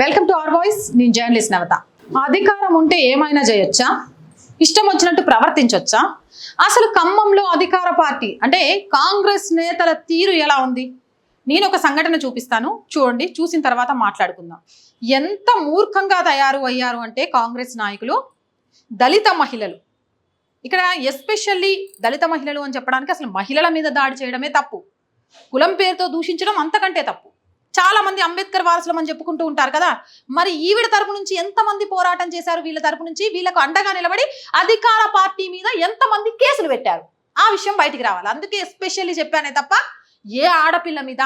Welcome to our voice నేను journalist నవత. అధికారం ఉంటే ఏమైనా చేయొచ్చా? ఇష్టం వచ్చినట్టు ప్రవర్తించవచ్చా అసలు ఖమ్మంలో అధికార పార్టీ అంటే కాంగ్రెస్ నేతల తీరు ఎలా ఉంది? నేను ఒక సంఘటన చూపిస్తాను. చూడండి చూసిన తర్వాత మాట్లాడుకుందాం. ఎంత మూర్ఖంగా తయారు అయ్యారు అంటే కాంగ్రెస్ నాయకులు? దళిత మహిళలు. ఇక్కడ ఎస్పెషల్లీ దళిత మహిళలు అని చెప్పడానికి అసలు మహిళల మీద దాడి చేయడమే తప్పు. కులం పేరుతో దూషించడం అంతకంటే తప్పు. చాలా మంది అంబేద్కర్ వారసులం అని చెప్పుకుంటూ ఉంటారు కదా. మరి ఈవిడ తరపు నుంచి ఎంతమంది పోరాటం చేశారు వీళ్ళ తరపు నుంచి? వీళ్ళకు అండగా నిలబడి అధికార పార్టీ మీద ఎంతమంది కేసులు పెట్టారు? ఆ విషయం బయటికి రావాలి. అందుకే ఎస్పెషల్లీ చెప్పానే తప్ప ఏ ఆడపిల్ల మీద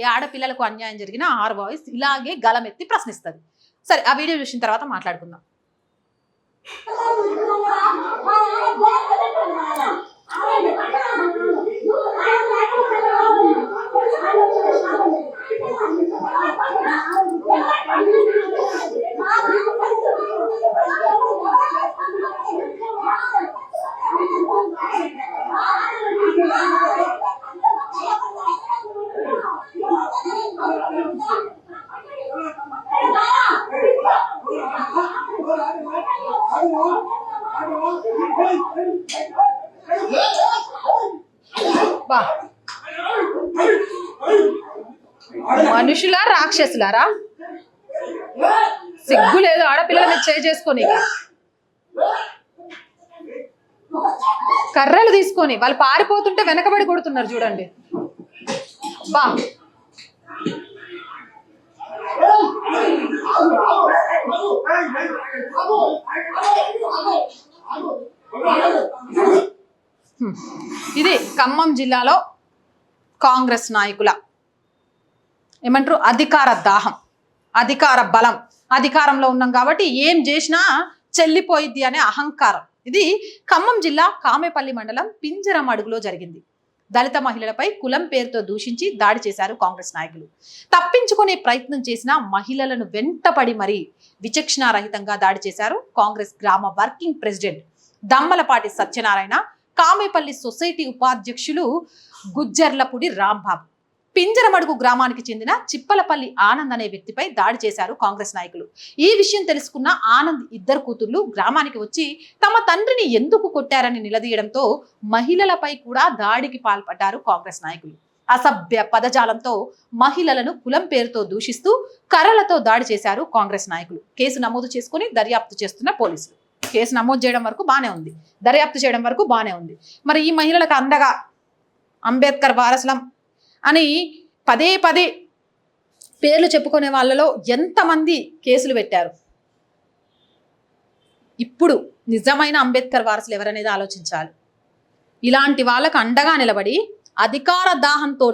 ఏ ఆడపిల్లలకు అన్యాయం జరిగినా ఆర్ వాయిస్ ఇలాగే గలమెత్తి ప్రశ్నిస్తుంది. సరే ఆ వీడియో చూసిన తర్వాత మాట్లాడుకుందాం. బా మనుషులా రాక్షసులారా? సిగ్గు లేదు ఆడపిల్లల మీద చేయి చేసుకొని. కర్రలు తీసుకొని వాళ్ళు పారిపోతుంటే వెనకబడి కొడుతున్నారు చూడండి. బా. ఇది ఖమ్మం జిల్లాలో కాంగ్రెస్ నాయకుల ఏమంటారు? అధికార దాహం. అధికార బలం. అధికారంలో ఉన్నాం కాబట్టి ఏం చేసినా చెల్లిపోయిద్ది అనే అహంకారం. ఇది ఖమ్మం జిల్లా కామెపల్లి మండలం పింజరం అడుగులో జరిగింది. దళిత మహిళలపై కులం పేరుతో దూషించి దాడి చేశారు కాంగ్రెస్ నాయకులు. తప్పించుకునే ప్రయత్నం చేసిన మహిళలను వెంటపడి మరీ విచక్షణారహితంగా దాడి చేశారు కాంగ్రెస్ గ్రామ working president Dammalapati Satyanarayana Kamepalli society ఉపాధ్యక్షులు గుజ్జర్లపూడి రాంబాబు. పింజరమడుగు గ్రామానికి చెందిన చిప్పలపల్లి ఆనంద్ అనే వ్యక్తిపై దాడి చేశారు కాంగ్రెస్ నాయకులు. ఈ విషయం తెలుసుకున్న ఆనంద్ ఇద్దరు కూతుర్లు గ్రామానికి వచ్చి తమ తండ్రిని ఎందుకు కొట్టారని నిలదీయడంతో మహిళలపై కూడా దాడికి పాల్పడ్డారు కాంగ్రెస్ నాయకులు. అసభ్య పదజాలంతో మహిళలను కులం పేరుతో దూషిస్తూ కర్రలతో దాడి చేశారు కాంగ్రెస్ నాయకులు. కేసు నమోదు చేసుకుని దర్యాప్తు చేస్తున్న పోలీసులు. కేసు నమోదు చేయడం వరకు బాగానే ఉంది. దర్యాప్తు చేయడం వరకు బాగానే ఉంది. మరి ఈ మహిళలకు అండగా అంబేద్కర్ వారసులం అని పదే పదే పేర్లు చెప్పుకునే వాళ్ళలో ఎంతమంది కేసులు పెట్టారు? ఇప్పుడు నిజమైన అంబేద్కర్ వారసులు ఎవరనేది ఆలోచించాలి. ఇలాంటి వాళ్ళకు అండగా నిలబడి అధికార దాహంతో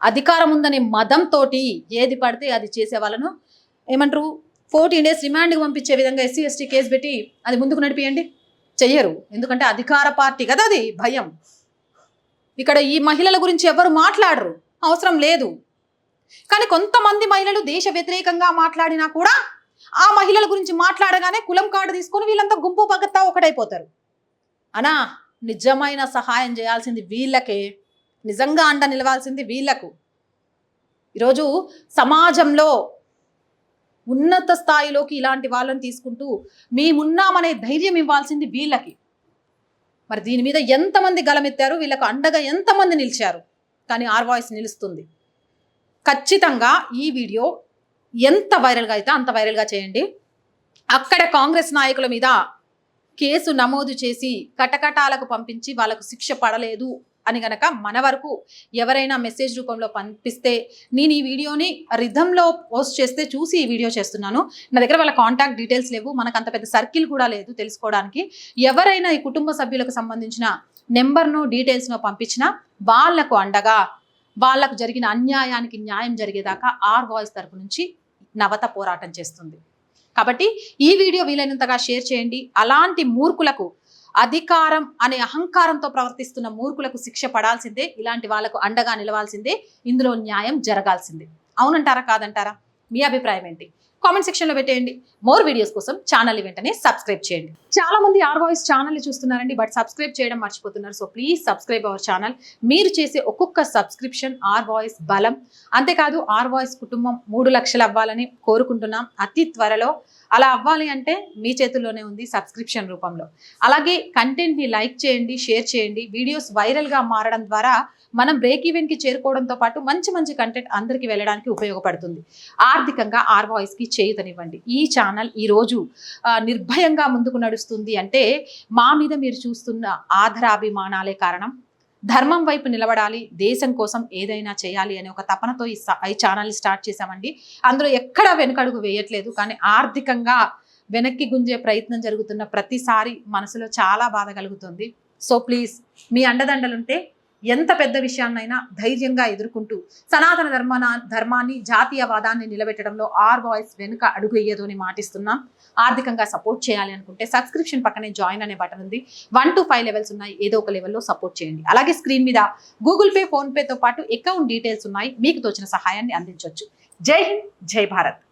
అధికారం ఉందనే మదంతో ఏది పడితే అది చేసే వాళ్ళను ఏమంటారు? ఫోర్టీన్ డేస్ రిమాండ్కి పంపించే విధంగా ఎస్సీ ఎస్టీ కేసు పెట్టి అది ముందుకు నడిపియండి. చెయ్యరు. ఎందుకంటే అధికార పార్టీ కదా అది భయం. ఇక్కడ ఈ మహిళల గురించి ఎవరు మాట్లాడరు? అవసరం లేదు. కానీ కొంతమంది మహిళలు దేశ వ్యతిరేకంగా మాట్లాడినా కూడా ఆ మహిళల గురించి మాట్లాడగానే కులం కార్డు తీసుకొని వీళ్ళంతా గుంపు పగత్తా ఒకటైపోతారు. అనా నిజమైన సహాయం చేయాల్సింది వీళ్ళకే. నిజంగా అండ నిలవాల్సింది వీళ్ళకు. ఈరోజు సమాజంలో ఉన్నత స్థాయిలోకి ఇలాంటి వాళ్ళని తీసుకుంటూ మేమున్నామనే ధైర్యం ఇవ్వాల్సింది వీళ్ళకి. మరి దీని మీద ఎంతమంది గలమెత్తారు? వీళ్ళకు అండగా ఎంతమంది నిలిచారు? కానీ ఆర్ వాయిస్ నిలుస్తుంది. ఖచ్చితంగా ఈ వీడియో ఎంత వైరల్గా అయితే అంత వైరల్గా చేయండి. అక్కడ కాంగ్రెస్ నాయకుల మీద కేసు నమోదు చేసి కటకటాలకు పంపించి వాళ్ళకు శిక్ష పడలేదు. అని గనక మన వరకు ఎవరైనా మెసేజ్ రూపంలో పంపిస్తే నేను ఈ వీడియోని రిధంలో పోస్ట్ చేస్తే చూసి ఈ వీడియో చేస్తున్నాను. నా దగ్గర వాళ్ళ కాంటాక్ట్ డీటెయిల్స్ లేవు. మనకు అంత పెద్ద సర్కిల్ కూడా లేదు తెలుసుకోవడానికి. ఎవరైనా ఈ కుటుంబ సభ్యులకు సంబంధించిన నెంబర్ను డీటెయిల్స్ను పంపించినా వాళ్ళకు అండగా వాళ్ళకు జరిగిన అన్యాయానికి న్యాయం జరిగేదాకా ఆర్ వాయిస్ తరపు నుంచి నవత పోరాటం చేస్తుంది. కాబట్టి ఈ వీడియో వీలైనంతగా షేర్ చేయండి. అలాంటి మూర్ఖులకు అధికారం అనే అహంకారంతో ప్రవర్తిస్తున్న మూర్ఖులకు శిక్ష పడాల్సిందే ఇలాంటి వాళ్ళకు అండగా నిలవాల్సిందే ఇందులో న్యాయం జరగాల్సిందే. అవునంటారా కాదంటారా? మీ అభిప్రాయం ఏంటి? కామెంట్ సెక్షన్లో పెట్టేయండి. మోర్ వీడియోస్ కోసం ఛానల్ వెంటనే సబ్స్క్రైబ్ చేయండి. చాలా మంది ఆర్ వాయిస్ ఛానల్ చూస్తున్నారండి బట్ సబ్స్క్రైబ్ చేయడం మర్చిపోతున్నారు. So please subscribe our channel మీరు చేసే ఒక్కొక్క సబ్స్క్రిప్షన్ ఆర్ వాయిస్ బలం. అంతేకాదు ఆర్ వాయిస్ కుటుంబం మూడు లక్షలు అవ్వాలని కోరుకుంటున్నాం. అతి త్వరలో. అలా అవ్వాలి అంటే మీ చేతుల్లోనే ఉంది సబ్స్క్రిప్షన్ రూపంలో. అలాగే కంటెంట్ని లైక్ చేయండి షేర్ చేయండి. వీడియోస్ వైరల్గా మారడం ద్వారా మనం బ్రేక్ ఈవెన్కి చేరుకోవడంతో పాటు మంచి మంచి కంటెంట్ అందరికీ వెళ్ళడానికి ఉపయోగపడుతుంది. ఆర్థికంగా ఆర్ వాయిస్కి చేయుతనివ్వండి ఈ ఛానల్ ఈరోజు నిర్భయంగా ముందుకు నడుస్తుంది అంటే మా మీద మీరు చూస్తున్న ఆధారాభిమానాలే కారణం. ధర్మం వైపు నిలబడాలి దేశం కోసం ఏదైనా చేయాలి అనే ఒక తపనతో ఈ ఈ ఛానల్ స్టార్ట్ చేశామండి. అందులో ఎక్కడ వెనుకడుగు వేయట్లేదు కానీ ఆర్థికంగా వెనక్కి గుంజే ప్రయత్నం జరుగుతున్న ప్రతిసారి మనసులో చాలా బాధ కలుగుతుంది. సో ప్లీజ్ మీ అండదండలుంటే ఎంత పెద్ద విషయాన్నైనా ధైర్యంగా ఎదుర్కొంటూ సనాతన ధర్మాన ధర్మాన్ని జాతీయవాదాన్ని నిలబెట్టడంలో ఆర్ వాయిస్ వెనుక అడుగు వేయదు అని మాటిస్తున్నాం. ఆర్థికంగా సపోర్ట్ చేయాలి అనుకుంటే సబ్స్క్రిప్షన్ పక్కనే జాయిన్ అనే బటన్ ఉంది. వన్ టు ఫైవ్ లెవెల్స్ ఉన్నాయి. ఏదో ఒక లెవెల్లో సపోర్ట్ చేయండి. అలాగే స్క్రీన్ మీద గూగుల్ పే ఫోన్పేతో పాటు అకౌంట్ డీటెయిల్స్ ఉన్నాయి. మీకు తోచిన సహాయాన్ని అందించవచ్చు జై హింద్ జై భారత్.